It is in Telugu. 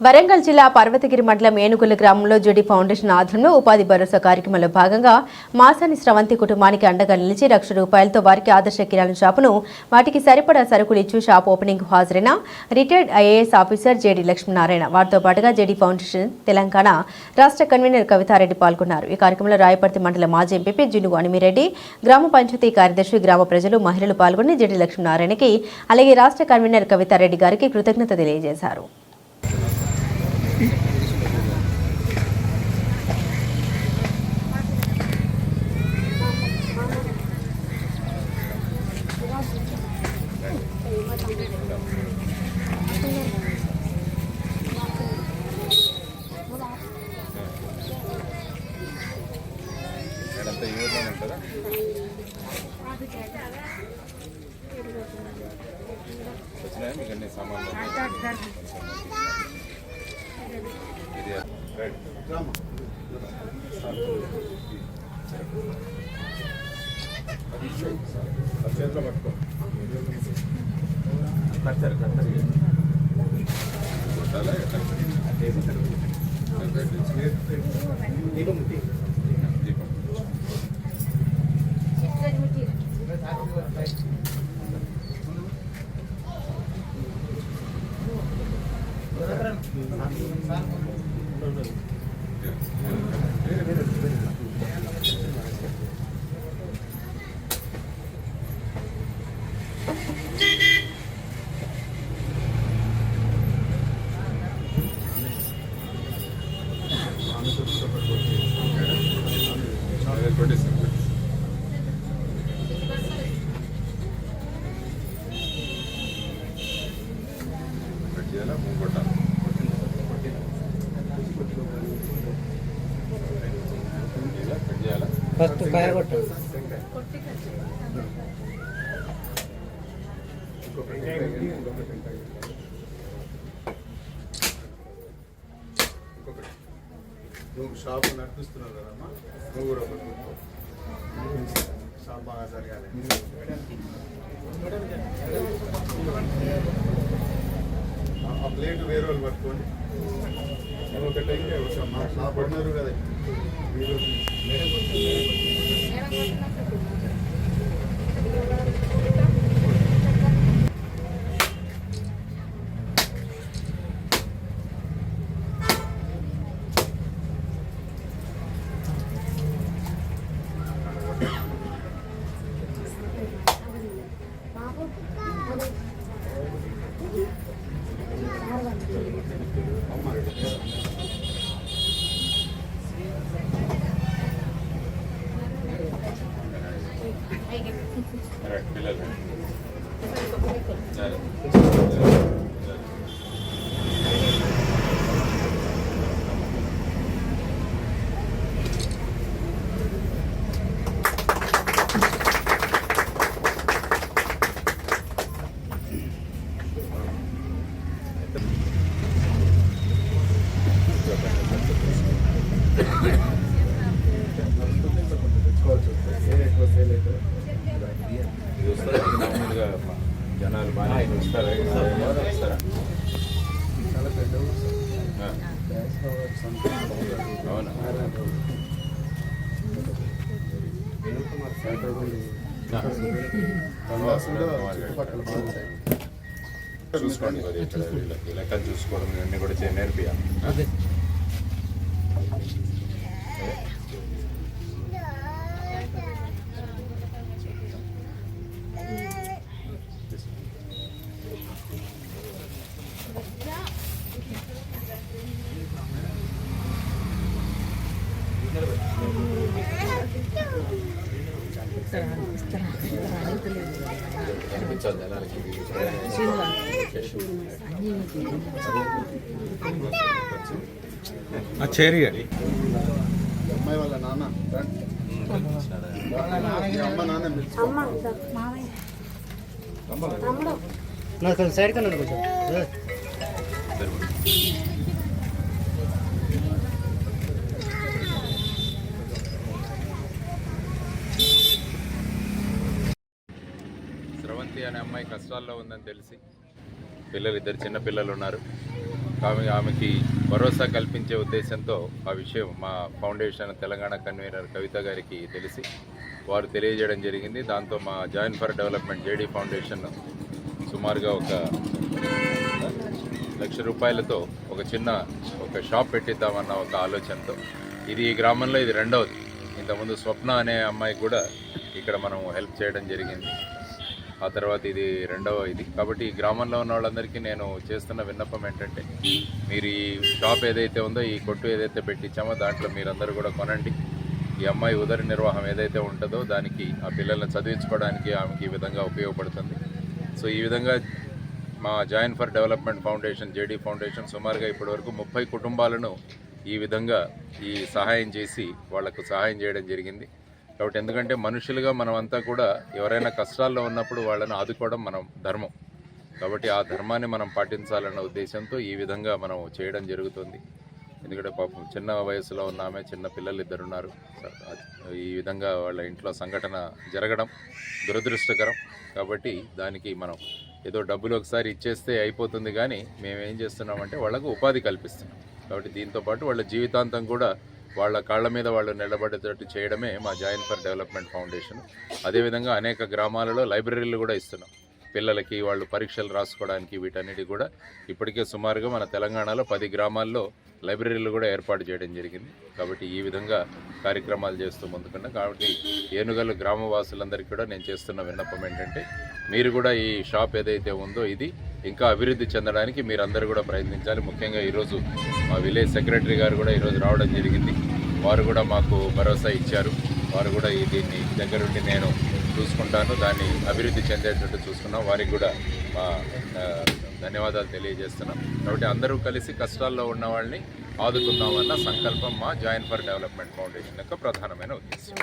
వరంగల్ జిల్లా పర్వతగిరి మండలం ఏనుగుల గ్రామంలో జుడి ఫౌండేషన్ ఆధ్వర్యంలో ఉపాధి భరోసా కార్యక్రమంలో భాగంగా మాసాని స్రవంతి కుటుంబానికి అండగా నిలిచి లక్ష రూపాయలతో వారికి ఆదర్శ కిరాణా షాపును వాటికి సరిపడా సరుకులు ఇచ్చి షాప్ ఓపెనింగ్ హాజరైన retired IAS officer JD Lakshminarayana. వారితో పాటుగా జేడీ ఫౌండేషన్ తెలంగాణ రాష్ట్ర కన్వీనర్ కవితారెడ్డి పాల్గొన్నారు. ఈ కార్యక్రమంలో రాయపర్తి మండల మాజీ ఎంపీ జునుగు అనిమిరెడ్డి గ్రామ పంచాయతీ కార్యదర్శి గ్రామ ప్రజలు మహిళలు పాల్గొని జేడీ లక్ష్మీనారాయణకి అలాగే రాష్ట్ర కన్వీనర్ కవితారెడ్డి గారికి కృతజ్ఞత తెలియజేశారు. ఇక్కడంతా ఈ ఊర్లోనే ఉంటుందా వచ్చినాయా మీకు అన్ని సామాన్లు ఇది రైట్ అది చేతిలో పట్టుకో. కట్టారు కట్టారు కొట్టేసి కట్ చేయాలా మూవ్ కొట్టాలి ఇలా కట్ చేయాలా ఫస్ట్ కాయ కొట్టు ఇంకొకటి నువ్వు షాప్ నడిపిస్తున్నావు కదమ్మా? నువ్వు కూడా ఒకటి షాప్ బాగా జరగాలి. ఆ- ప్లేట్ వేరే వాళ్ళు పట్టుకోండి. నువ్వు ఒకటి అయితే మా షాప్ పడినారు కదా. మీరు పిల్లలు చూసుకోండి. మరి ఇక్కడ లెక్కలు చూసుకోవడం ఇవన్నీ కూడా చే కనిపించాలి జనాలకి అమ్మాయి వాళ్ళ నాన్న. అమ్మ నాన్న కొంచెం సైడ్ కన్నా కొంచెం. స్రవంతి అనే అమ్మాయి కష్టాల్లో ఉందని తెలిసి పిల్లలు ఇద్దరు చిన్న పిల్లలు ఉన్నారు. ఆమె ఆమెకి భరోసా కల్పించే ఉద్దేశంతో ఆ విషయం మా ఫౌండేషన్ తెలంగాణ కన్వీనర్ కవిత గారికి తెలిసి వారు తెలియజేయడం జరిగింది. దాంతో మా join for development JD foundation సుమారుగా ఒక లక్ష రూపాయలతో ఒక చిన్న ఒక షాప్ పెట్టిద్దామన్న ఒక ఆలోచనతో ఇది ఈ గ్రామంలో ఇది రెండవది. ఇంతకుముందు స్వప్న అనే అమ్మాయి కూడా ఇక్కడ మనం హెల్ప్ చేయడం జరిగింది. ఆ తర్వాత ఇది రెండవ ఇది. కాబట్టి ఈ గ్రామంలో ఉన్న వాళ్ళందరికీ నేను చేస్తున్న విన్నపం ఏంటంటే మీరు ఈ షాప్ ఏదైతే ఉందో ఈ కొట్టు ఏదైతే పెట్టించామో దాంట్లో మీరందరూ కూడా కొనండి. ఈ అమ్మాయి ఉదర నిర్వాహం ఏదైతే ఉంటుందో దానికి ఆ పిల్లల్ని చదివించుకోవడానికి ఆమెకి ఈ విధంగా ఉపయోగపడుతుంది. సో ఈ విధంగా మా join for development foundation JD foundation సుమారుగా ఇప్పటివరకు ముప్పై కుటుంబాలను ఈ విధంగా ఈ సహాయం చేసి వాళ్ళకు సహాయం చేయడం జరిగింది. కాబట్టి ఎందుకంటే మనుషులుగా మనమంతా కూడా ఎవరైనా కష్టాల్లో ఉన్నప్పుడు వాళ్ళని ఆదుకోవడం మనం ధర్మం. కాబట్టి ఆ ధర్మాన్ని మనం పాటించాలన్న ఉద్దేశంతో ఈ విధంగా మనం చేయడం జరుగుతుంది. ఎందుకంటే పాపం చిన్న వయసులో ఉన్న ఆమె చిన్న పిల్లలు ఇద్దరు ఉన్నారు ఈ విధంగా వాళ్ళ ఇంట్లో సంఘటన జరగడం దురదృష్టకరం. కాబట్టి దానికి మనం ఏదో డబ్బులు ఒకసారి ఇచ్చేస్తే అయిపోతుంది కానీ మేము ఏం చేస్తున్నామంటే వాళ్ళకు ఉపాధి కల్పిస్తున్నాం. కాబట్టి దీంతో పాటు వాళ్ళ జీవితాంతం కూడా వాళ్ళ కాళ్ళ మీద వాళ్ళు నిలబడేటట్టు చేయడమే మా జాయిన్ ఫర్ డెవలప్మెంట్ ఫౌండేషన్. అదేవిధంగా అనేక గ్రామాలలో లైబ్రరీలు కూడా ఇస్తున్నాం. పిల్లలకి వాళ్ళు పరీక్షలు రాసుకోవడానికి వీటన్నిటి కూడా. ఇప్పటికే సుమారుగా మన తెలంగాణలో పది గ్రామాల్లో లైబ్రరీలు కూడా ఏర్పాటు చేయడం జరిగింది. కాబట్టి ఈ విధంగా కార్యక్రమాలు చేస్తూ ముందుకున్నా. కాబట్టి ఏనుగలు గ్రామవాసులందరికీ కూడా నేను చేస్తున్న విన్నపం ఏంటంటే మీరు కూడా ఈ షాప్ ఏదైతే ఉందో ఇది ఇంకా అభివృద్ధి చెందడానికి మీరందరూ కూడా ప్రయత్నించాలి. ముఖ్యంగా ఈరోజు మా విలేజ్ సెక్రటరీ గారు కూడా ఈరోజు రావడం జరిగింది. వారు కూడా మాకు భరోసా ఇచ్చారు. వారు కూడా ఈ దీన్ని దగ్గరుండి నేను చూసుకుంటాను. దాన్ని అభివృద్ధి చెందేటట్టు చూసుకున్నాం. వారికి కూడా మా ధన్యవాదాలు తెలియజేస్తున్నాం. కాబట్టి అందరూ కలిసి కష్టాల్లో ఉన్న వాళ్ళని ఆదుకుందామన్న సంకల్పం మా జాయిన్ ఫర్ డెవలప్మెంట్ ఫౌండేషన్ యొక్క ప్రధానమైన ఉద్దేశం.